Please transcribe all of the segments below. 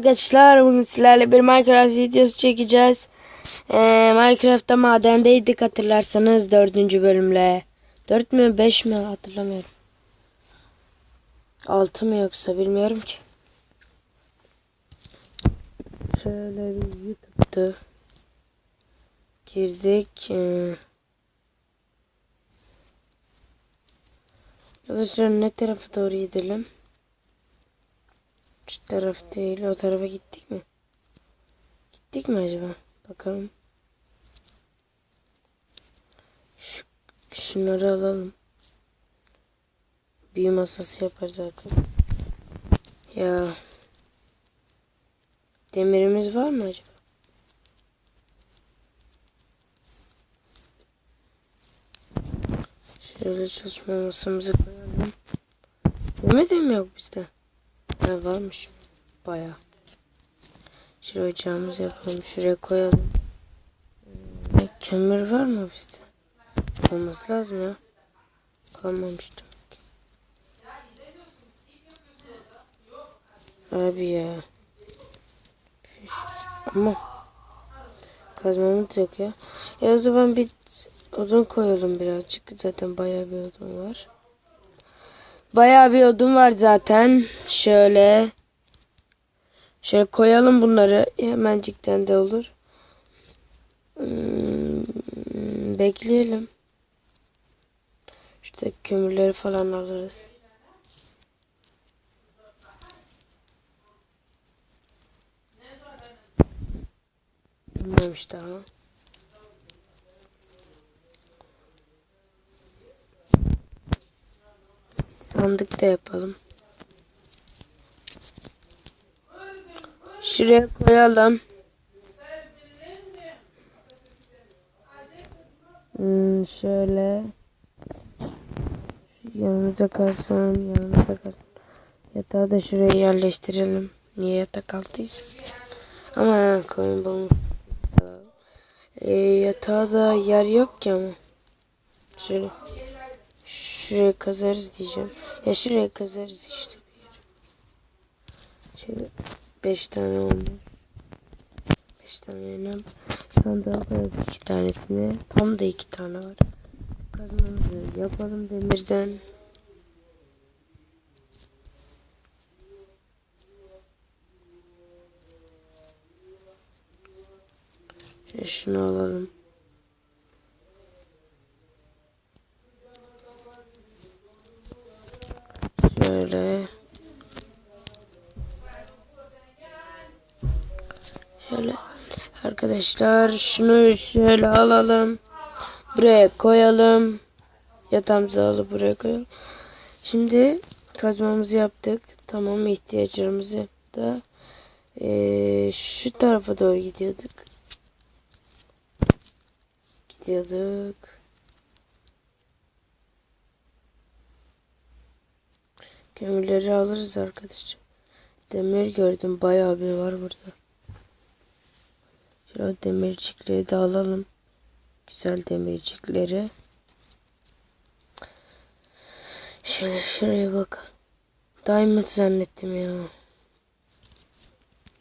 Arkadaşlar bugün sizlerle bir Minecraft videosu çekeceğiz. Ee, Minecraft'ta madendeydik hatırlarsanız dördüncü bölümle. Dört mü beş mi hatırlamıyorum. Altı mı yoksa bilmiyorum ki. Şöyle bir YouTube'da girdik. Ee, Arkadaşlar ne tarafa doğru gidelim? Taraf değil. O tarafa gittik mi? Gittik mi acaba? Bakalım. Şu, şunları alalım. Büyü masası yaparız artık. Ya. Demirimiz var mı acaba? Şöyle çalışma masamızı koyalım. Demir de mi yok bizde? Ha varmış. Baya. Şuraya ocağımızı yapalım. Şuraya koyalım. Hmm, kömür var mı bizde? Olması lazım ya. Kalmamış. Abi ya. Ama kazmamız yok ya. Ya o zaman bir odun koyalım birazcık. Zaten bayağı bir odun var. Bayağı bir odun var zaten. Şöyle. Şöyle koyalım bunları. Hemencikten de olur. Hmm, bekleyelim. İşte kömürleri falan alırız. Bilmiyormuş daha. Sandık da yapalım. Şuraya koyalım. Hmm, şöyle. Yanımıza kalsın, yanımıza kalsın. Yatağı da şuraya yerleştirelim. Niye yatak altıysa. Ama koyun bulmuş. Ee, yatağa da yer yok ki ama. Şöyle. Şuraya kazarız diyeceğim. Ya şuraya kazarız 5 tane olmuş. 5 tane yenem. Sandalye 2 tanesini. Tam da 2 tane var. Kazmamızı yapalım demirden. Şunu alalım. Şöyle. Arkadaşlar şunu şöyle alalım. Buraya koyalım. Yatağımızı alıp buraya koyalım. Şimdi kazmamızı yaptık. Tamam ihtiyaçlarımızı da ee, şu tarafa doğru gidiyorduk. Gidiyorduk. Kömürleri alırız arkadaşlar. Demir gördüm. Bayağı bir var burada. Şöyle demircikleri de alalım. Güzel demircikleri. Şöyle şuraya bak. Diamond zannettim ya.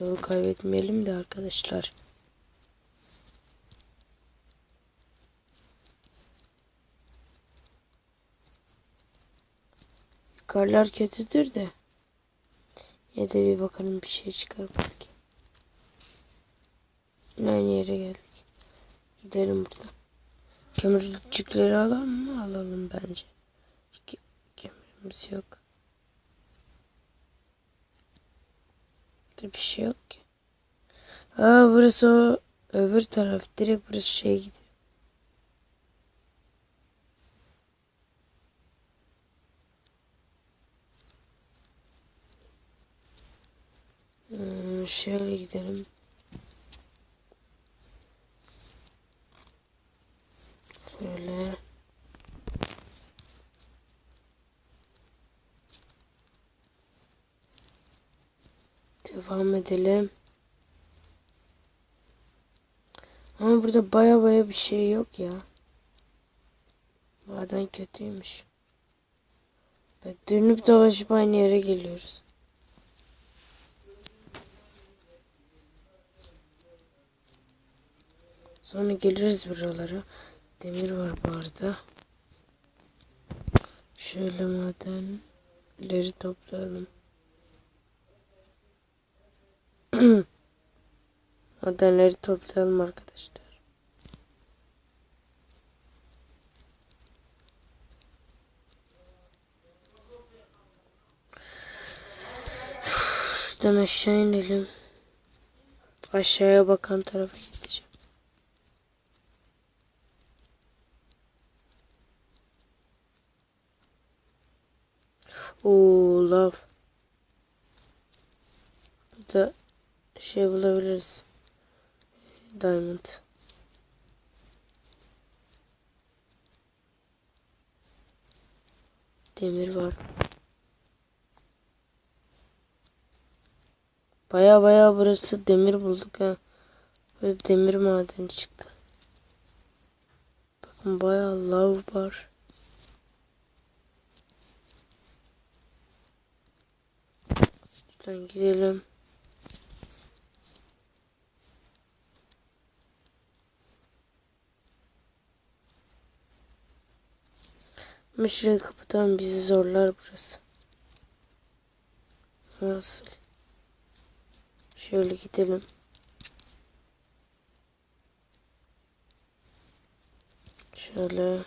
Yolu kaybetmeyelim de arkadaşlar. Yukarılar kötüdür de. Ya da bir bakalım bir şey çıkar belki. Aynı yere geldik. Gidelim buradan. Kömürcükleri alalım mı? Alalım bence. Çünkü kömürümüz yok. Burada bir şey yok ki. Aa burası o öbür taraf. Direkt burası şeye gidiyor. Hmm, şöyle gidelim. Şöyle. Devam edelim. Ama burada baya baya bir şey yok ya. Maden kötüymüş. Bak dönüp dolaşıp aynı yere geliyoruz. Sonra geliriz buralara. Demir var bu arada. Şöyle madenleri toplayalım. madenleri toplayalım arkadaşlar. Şuradan aşağı inelim. Aşağıya bakan tarafa gideceğim. Oo lav. Burada şey bulabiliriz. Diamond. Demir var. Baya baya burası demir bulduk ha. Burası demir madeni çıktı. Bakın baya lav var. Lütfen gidelim. Şurayı kapatalım bizi zorlar burası. Nasıl? Şöyle gidelim. Şöyle.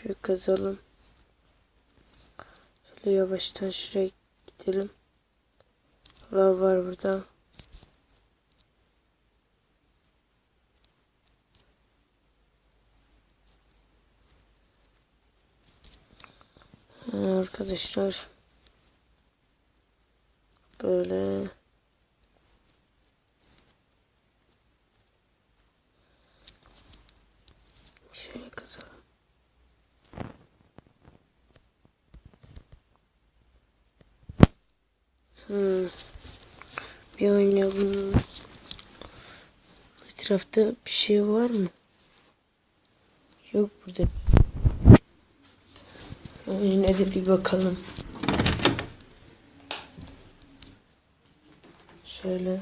Şöyle kazalım. Şöyle yavaştan şuraya gidelim. Lav var burada. Arkadaşlar böyle şöyle kazalım. Hmm. Bir oynayalım. Etrafta bir şey var mı? Yok burada. Yine de bir bakalım. Şöyle.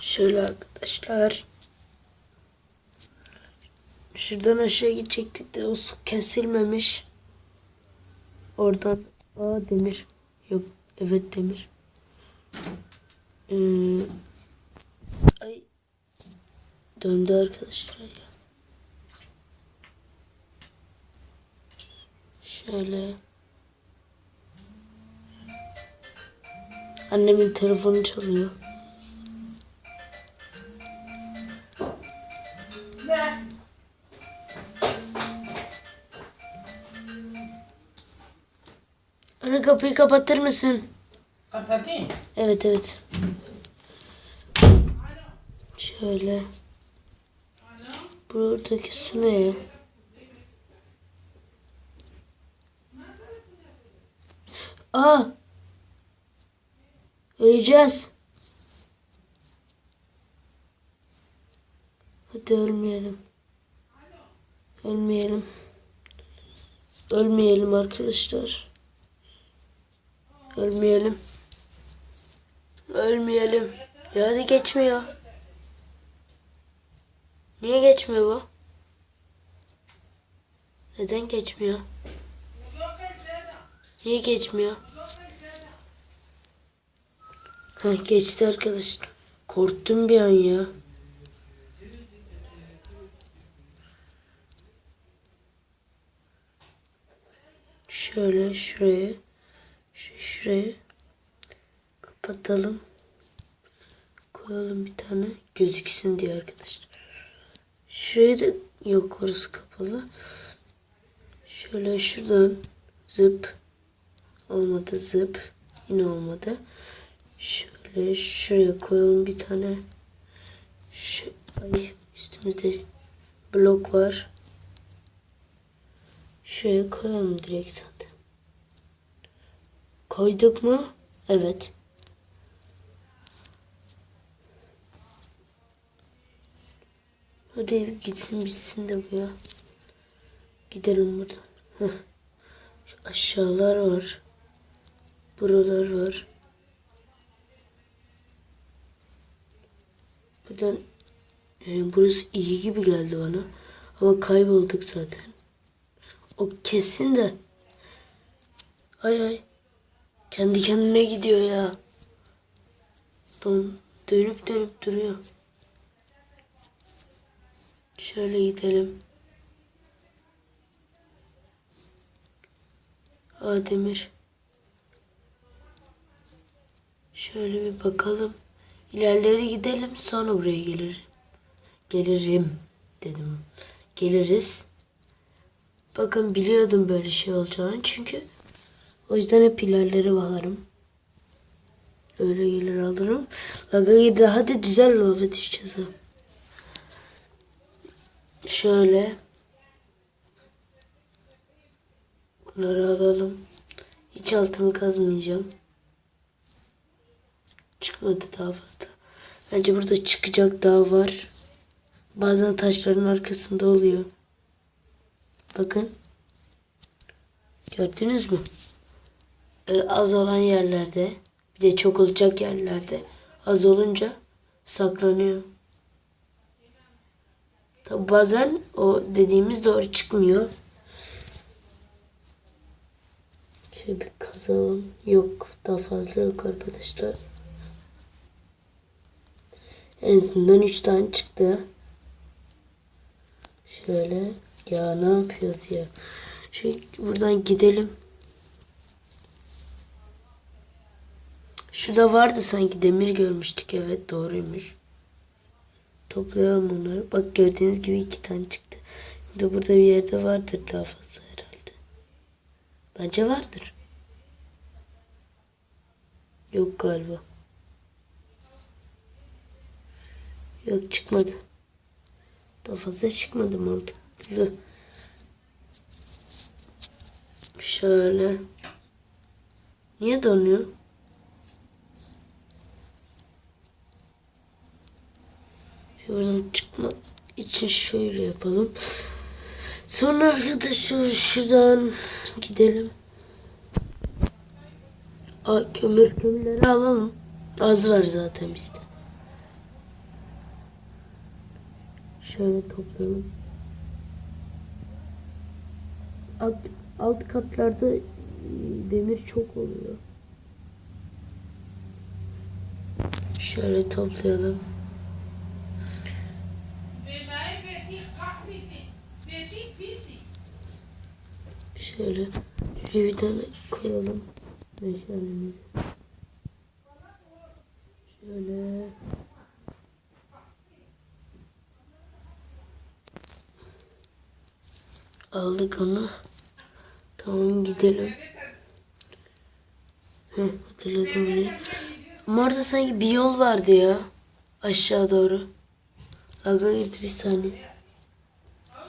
Şöyle arkadaşlar. Şuradan aşağı gidecektik de o su kesilmemiş. Oradan aa demir. Yok evet demir. Ee, ay döndü arkadaşlar ya. Şöyle. Annemin telefonu çalıyor. Kapıyı kapatır mısın? Kapatayım. Evet evet. Şöyle. Buradaki su ne ya? Aa! Öleceğiz. Hadi ölmeyelim. Ölmeyelim. Ölmeyelim arkadaşlar. Ölmeyelim. Ölmeyelim. Ya hadi geçmiyor. Niye geçmiyor bu? Neden geçmiyor? Niye geçmiyor? Ha geçti arkadaşlar. Korktum bir an ya. Şöyle şuraya. Şu şuraya. Kapatalım. Koyalım bir tane gözüksün diye arkadaşlar. Şurayı da yok orası kapalı. Şöyle şuradan zıp olmadı zıp yine olmadı. Şöyle şuraya koyalım bir tane. Şu, ay üstümüzde blok var. Şuraya koyalım direkt. Koyduk mu? Evet. Hadi gitsin bitsin de bu ya. Gidelim buradan. Heh. Aşağılar var. Buralar var. Buradan yani burası iyi gibi geldi bana. Ama kaybolduk zaten. O kesin de. Ay ay. Kendi kendine gidiyor ya. Don, dönüp dönüp duruyor. Şöyle gidelim. Aa. Şöyle bir bakalım. İlerleri gidelim sonra buraya gelirim. Gelirim dedim. Geliriz. Bakın biliyordum böyle şey olacağını çünkü o yüzden hep ilerlere bakarım. Öyle gelir alırım. Laga'yı daha da güzel lava düşeceğiz. Şöyle. Bunları alalım. Hiç altımı kazmayacağım. Çıkmadı daha fazla. Bence burada çıkacak daha var. Bazen taşların arkasında oluyor. Bakın. Gördünüz mü? Öyle az olan yerlerde bir de çok olacak yerlerde az olunca saklanıyor. Tabi bazen o dediğimiz doğru çıkmıyor. Şöyle bir kazalım. Yok daha fazla yok arkadaşlar. En azından 3 tane çıktı. Şöyle ya ne yapıyoruz ya? Şey buradan gidelim. Şurada vardı sanki demir görmüştük. Evet doğruymuş. Toplayalım bunları. Bak gördüğünüz gibi iki tane çıktı. De burada bir yerde vardır daha fazla herhalde. Bence vardır. Yok galiba. Yok çıkmadı. Daha fazla çıkmadı mantıklı. Şöyle. Niye donuyor? Şuradan çıkmak için şöyle yapalım. Sonra arkadaşlar şuradan gidelim. Aa, kömür kömürleri alalım. Az var zaten bizde. Şöyle toplayalım. Alt, alt katlarda e, demir çok oluyor. Şöyle toplayalım. Şöyle şuraya bir tane koyalım. Meşalemizi. Şöyle. Aldık onu. Tamam gidelim. Heh, hatırladım bunu. Orada sanki bir yol vardı ya. Aşağı doğru. Aga git bir saniye.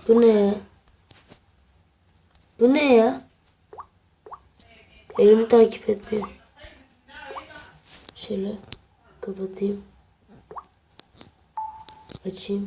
Bu ne ya? Bu ne ya? Elimi takip etmiyor. Şöyle kapatayım. Açayım.